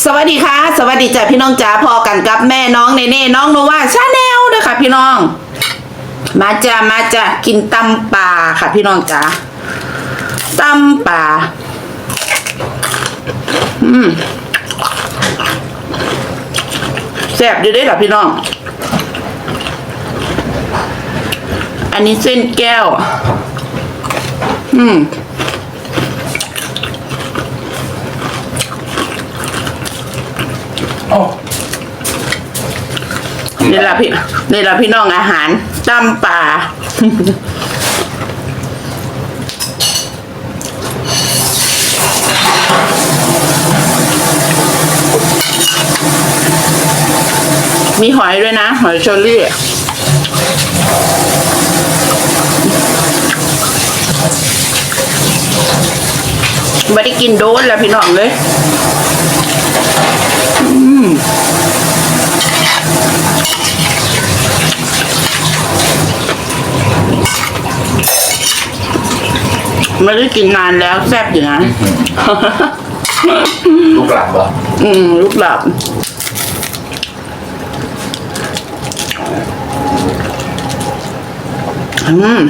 สวัสดีค่ะ สวัสดีจ้ะพี่น้องจ๋าพอกันกับแม่น้องเนเน่น้องโนวาชาแนลด้วยค่ะพี่น้อง มาจ้ามาจ้ากินตำป่าค่ะ พี่น้องจ๋าตำป่าอืมแซ่บอยู่เด้วยค่ะพี่น้อง อันนี้เส้นแก้ว อืม นี่ละพี่นี่ละพี่น้องอาหารตำป่ามีหอยด้วยนะ หอยเชอรี่ไม่ได้กินโดนแล้วพี่น้องเลย ไม่ได้กินนานแล้วแซ่บอยู่นะ ลูกหลานเหรออืม ลูกหลับ อืม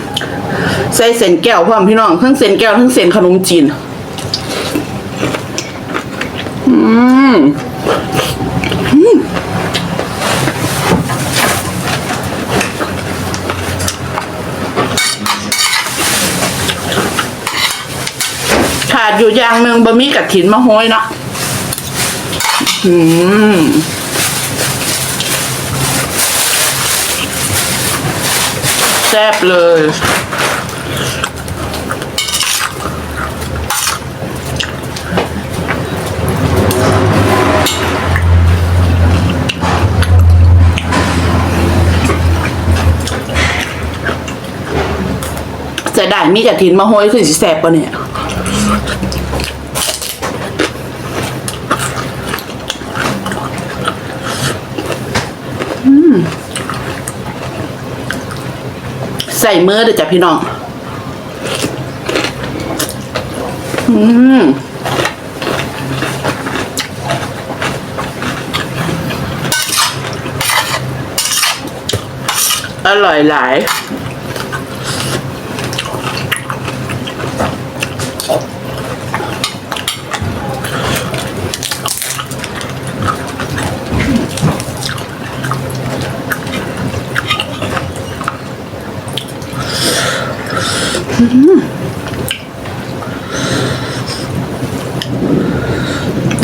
ใส่เส้นแก้วพร้อมพี่น้องทั้งเส้นแก้วทั้งเส้นขนมจีน อืม ขาดอยู่อย่างหนึ่งบะหมี่กับถินมะฮ้ยเนาะอืมแซ่บเลยจะได้มีกระถินมาห้อยขึ้นสิแสบปะเนี่ย ใส่มือเดี๋ยวจ้ะพี่น้อง อืมอร่อยหลาย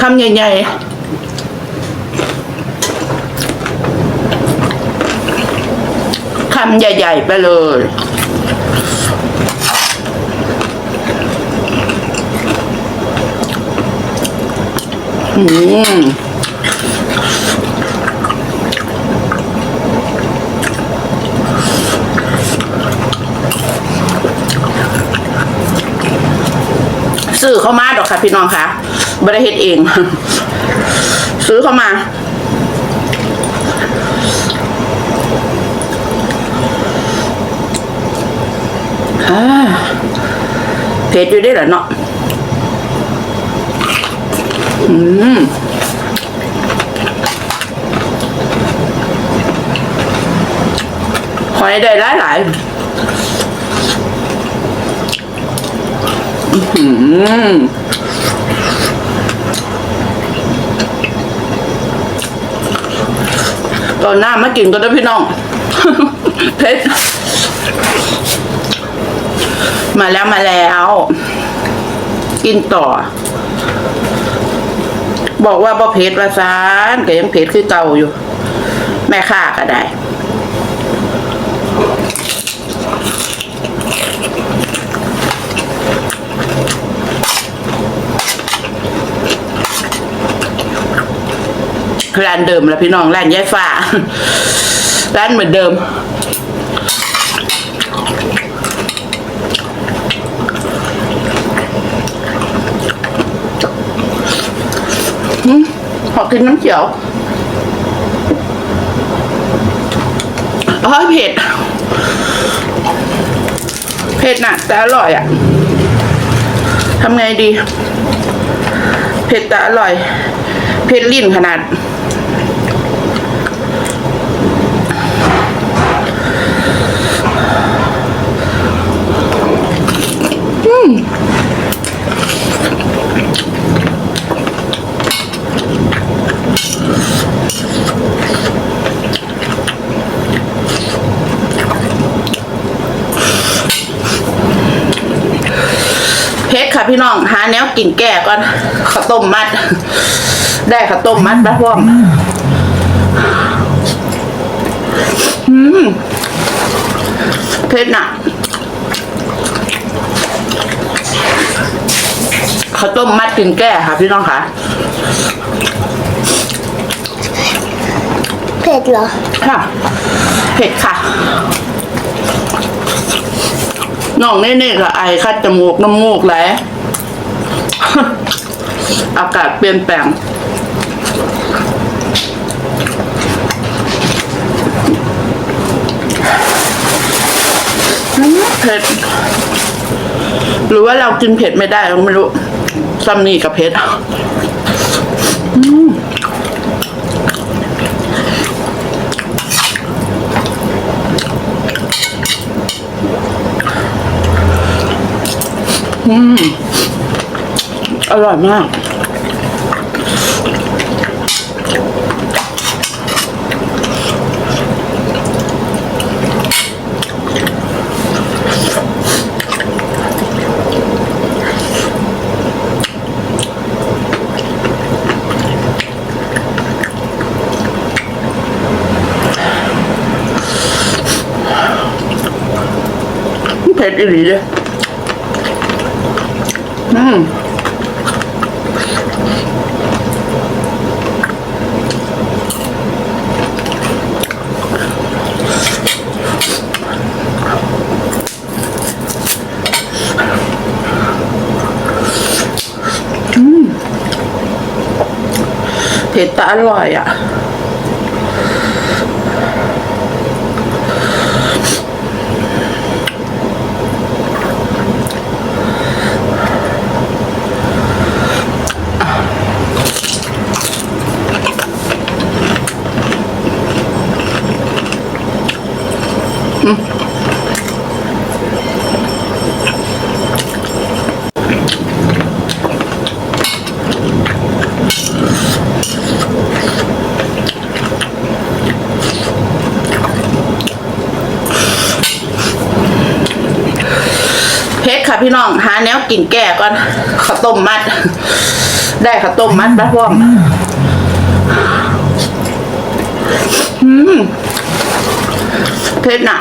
คำใหญ่ๆคำใหญ่ ๆ ไปเลย อืม ซื้อเข้ามาดอกค่ะพี่น้องค่ะบริเฮ็ดเอง ซื้อเข้ามาอ่าเผ็ดอยู่ได้เหรอเนาะอืมหอยได้หลายหลายๆอื้อหือ ตอนหน้ามากินก็ได้พี่น้องเผ็ดมาแล้วมาแล้ว กินต่อ บอกว่าบ่เผ็ดว่าซานก็ยังเผ็ดคือเก่าอยู่ แม่ค้าก็ได้ ร้านเดิมแล้วพี่น้องร้านยายฟ้า ร้านเหมือนเดิมอืมขอกินน้ำเขียวอ๋อเผ็ด เผ็ดน่ะแต่อร่อยอะทำไงดี เผ็ดแต่อร่อย เผ็ดลิ้นขนาด เพชรค่ะพี่น้อง หาแนวกินแก่ก่อนข้าวต้มมัด ได้ข้าวต้มมัดมาพร้อมอืมเพชรน่ะ ข้าวต้มมัดกินแก่ค่ะพี่น้องค่ะ เผ็ดเหรอ ค่ะ เผ็ดค่ะ น้องเน่ๆกับไอคัดจมูกน้ำมูกไหลอากาศเปลี่ยนแปลงอืมเผ็ด หรือว่าเรากินเผ็ดไม่ได้เราไม่รู้ซัมนี่กับเผ็ดอืม อร่อยมาก เผ็ดอีหลีเลยอืม เผ็ดแต่อร่อยอะ เพชร ค่ะพี่น้องหาแนวกินแก่ก่อนข้าวต้มมัด ได้ข้าวต้มมัดมาพร้อมอืม เพชรน่ะ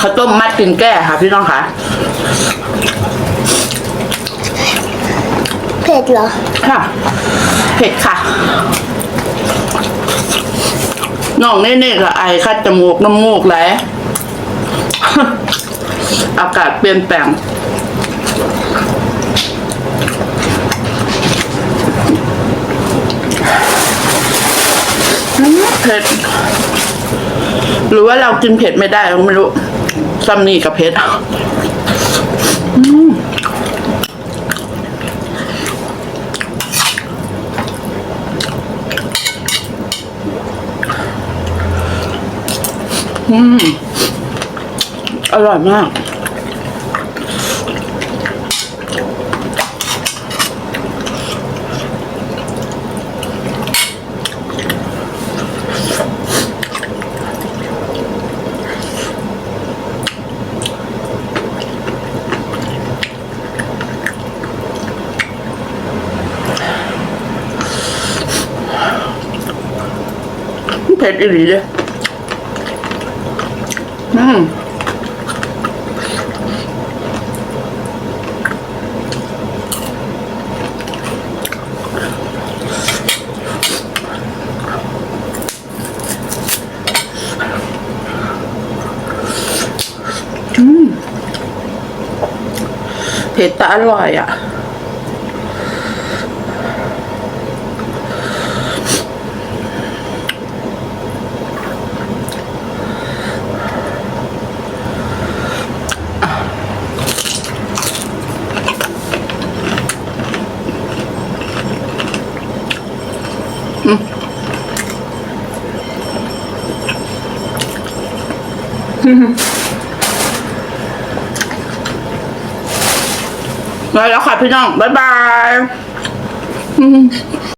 ข้าวต้มมัดกินแก่ค่ะพี่น้องค่ะ เผ็ดเหรอ ค่ะ เผ็ดค่ะ น้องเน่ๆกับไอคัดจมูกน้ำมูกไหลอากาศเปลี่ยนแปลง เผ็ด หรือว่าเรากินเผ็ดไม่ได้เราไม่รู้ซัมนี่กับเผ็ดอืมอืมอร่อยมาก เผ็ดอีหลีเลยอืมเผ็ดแต่อร่อยอะ แล้วค่ะพี่น้อง บ๊ายบาย